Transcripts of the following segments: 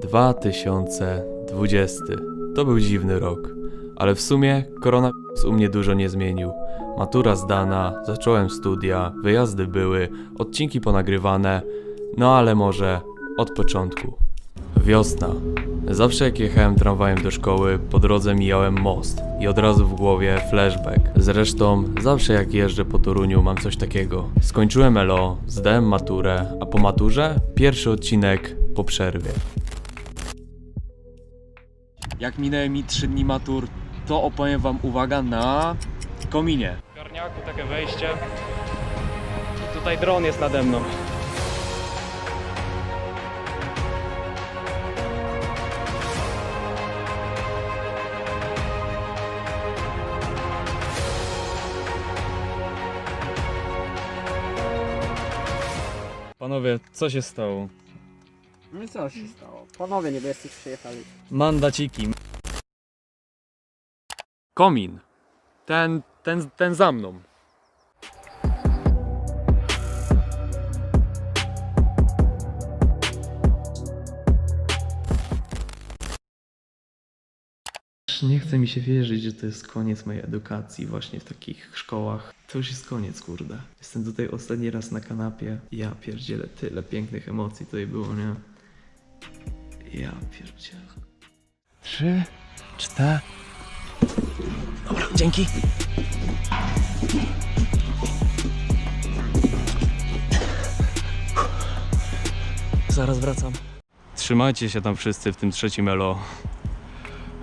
2020. To był dziwny rok, ale w sumie koronawirus u mnie dużo nie zmienił. Matura zdana, zacząłem studia, wyjazdy były, odcinki ponagrywane, no ale może od początku. Wiosna. Zawsze jak jechałem tramwajem do szkoły, po drodze mijałem most i od razu w głowie flashback. Zresztą zawsze jak jeżdżę po Toruniu mam coś takiego. Skończyłem LO, zdałem maturę, a po maturze pierwszy odcinek po przerwie. Jak minęły mi 3 dni matur, to opowiem wam uwaga na kominie. W garniaku takie wejście. I tutaj dron jest nade mną. Panowie, co się stało? No i co się stało? Panowie niebiescy przyjechali. Mandaciki. Komin. Ten, ten, ten za mną. Nie chce mi się wierzyć, że to jest koniec mojej edukacji właśnie w takich szkołach. To już jest koniec, kurde. Jestem tutaj ostatni raz na kanapie. Ja pierdzielę, tyle pięknych emocji tutaj było, nie? Ja pierdzielę. Trzy, cztery. Dobra, dzięki. Zaraz wracam. Trzymajcie się tam wszyscy w tym trzecim elo.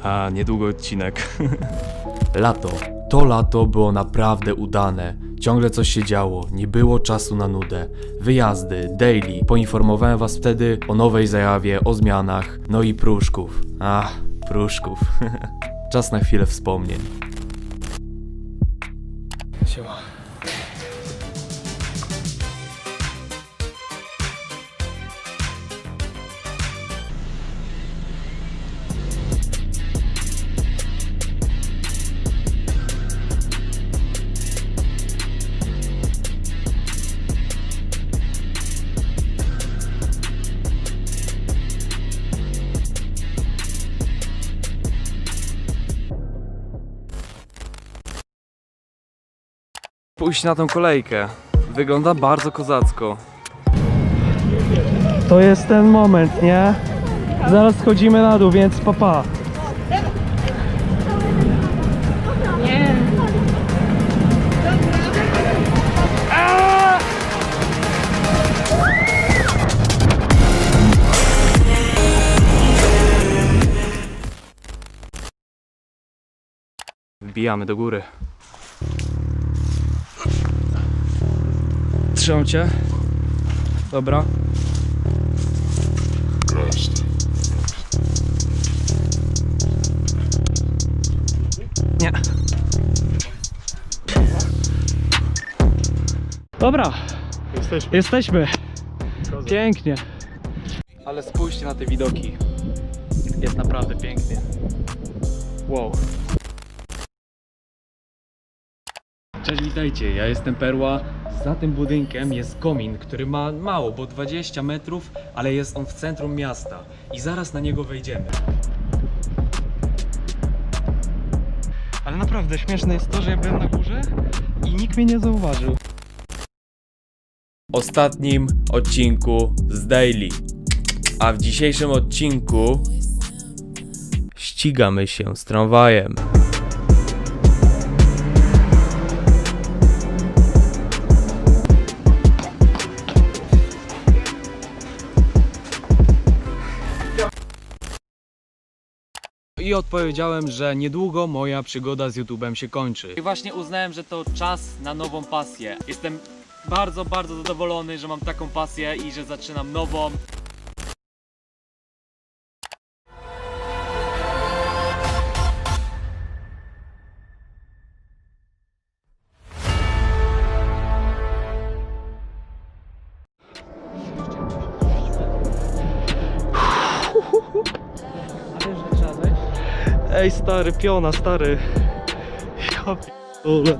A niedługo odcinek. Lato. To lato było naprawdę udane. Ciągle coś się działo, nie było czasu na nudę. Wyjazdy, daily. Poinformowałem was wtedy o nowej zajawie, o zmianach, no i pruszków. Ach, pruszków. Czas na chwilę wspomnień. Siema. Pójść na tą kolejkę. Wygląda bardzo kozacko. To jest ten moment, nie? Zaraz schodzimy na dół, więc papa. Wbijamy do góry. Trzymam cię. Dobra. Nie. Dobra, jesteśmy. Pięknie. Ale spójrzcie na te widoki. Jest naprawdę pięknie. Wow. Cześć, witajcie. Ja jestem Perła. Za tym budynkiem jest komin, który ma mało, bo 20 metrów, ale jest on w centrum miasta. I zaraz na niego wejdziemy. Ale naprawdę śmieszne jest to, że ja byłem na górze i nikt mnie nie zauważył. ostatnim odcinku z Daily. A w dzisiejszym odcinku ścigamy się z tramwajem. I odpowiedziałem, że niedługo moja przygoda z YouTube'em się kończy. I właśnie uznałem, że to czas na nową pasję. Jestem bardzo, bardzo zadowolony, że mam taką pasję i że zaczynam nową. Ej stary, piona, stary. Ja p***ole.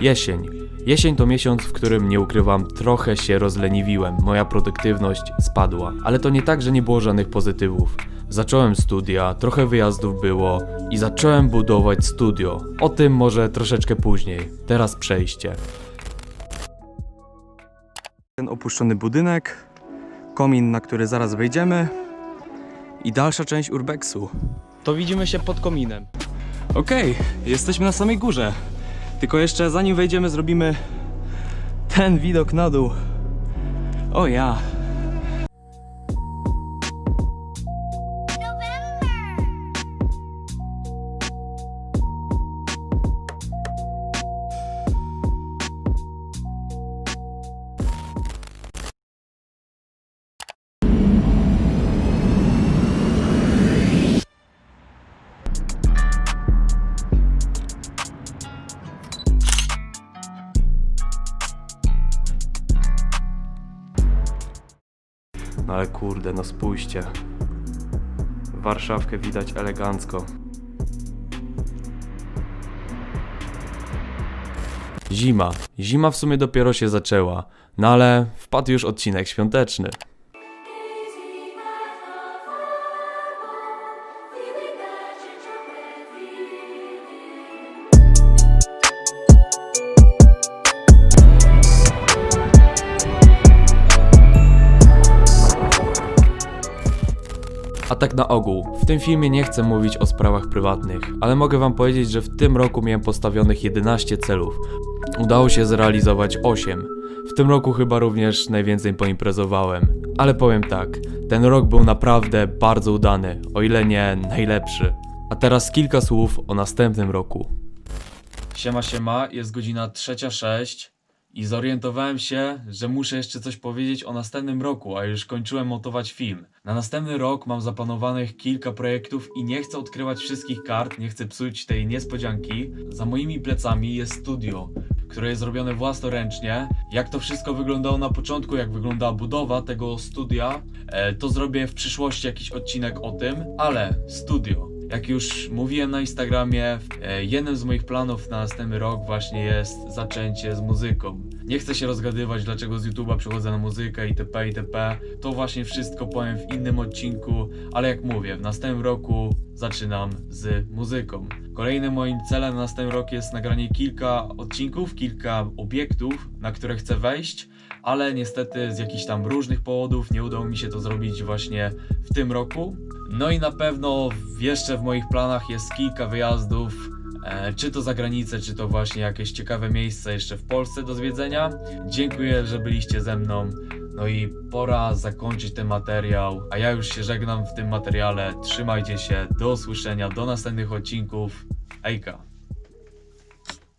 Jesień. Jesień to miesiąc, w którym nie ukrywam, trochę się rozleniwiłem, moja produktywność spadła. Ale to nie tak, że nie było żadnych pozytywów. Zacząłem studia, trochę wyjazdów było i zacząłem budować studio. O tym może troszeczkę później. Teraz przejście. Ten opuszczony budynek, komin, na który zaraz wejdziemy i dalsza część urbexu. To widzimy się pod kominem. Okej, jesteśmy na samej górze. Tylko jeszcze zanim wejdziemy zrobimy ten widok na dół. O ja. Ale kurde, no spójrzcie. Warszawkę widać elegancko. Zima. Zima w sumie dopiero się zaczęła. No ale wpadł już odcinek świąteczny. Tak na ogół, w tym filmie nie chcę mówić o sprawach prywatnych, ale mogę wam powiedzieć, że w tym roku miałem postawionych 11 celów. Udało się zrealizować 8. W tym roku chyba również najwięcej poimprezowałem. Ale powiem tak, ten rok był naprawdę bardzo udany, o ile nie najlepszy. A teraz kilka słów o następnym roku. Siema, siema, jest godzina 3.06 i zorientowałem się, że muszę jeszcze coś powiedzieć o następnym roku, a już kończyłem montować film. Na następny rok mam zaplanowanych kilka projektów i nie chcę odkrywać wszystkich kart, nie chcę psuć tej niespodzianki. Za moimi plecami jest studio, które jest zrobione własnoręcznie. Jak to wszystko wyglądało na początku, jak wyglądała budowa tego studia, e, to zrobię w przyszłości jakiś odcinek o tym, ale studio. Jak już mówiłem na Instagramie, e, jednym z moich planów na następny rok właśnie jest zaczęcie z muzyką. Nie chcę się rozgadywać, dlaczego z YouTube'a przechodzę na muzykę itp. itp. To właśnie wszystko powiem w innym odcinku, ale jak mówię, w następnym roku zaczynam z muzyką. Kolejnym moim celem na następny rok jest nagranie kilka odcinków, kilka obiektów, na które chcę wejść, ale niestety z jakichś tam różnych powodów nie udało mi się to zrobić właśnie w tym roku. No i na pewno jeszcze w moich planach jest kilka wyjazdów, e, czy to za granicę, czy to właśnie jakieś ciekawe miejsca jeszcze w Polsce do zwiedzenia. Dziękuję, że byliście ze mną. No i pora zakończyć ten materiał, a ja już się żegnam w tym materiale. Trzymajcie się, do usłyszenia, do następnych odcinków. Ejka.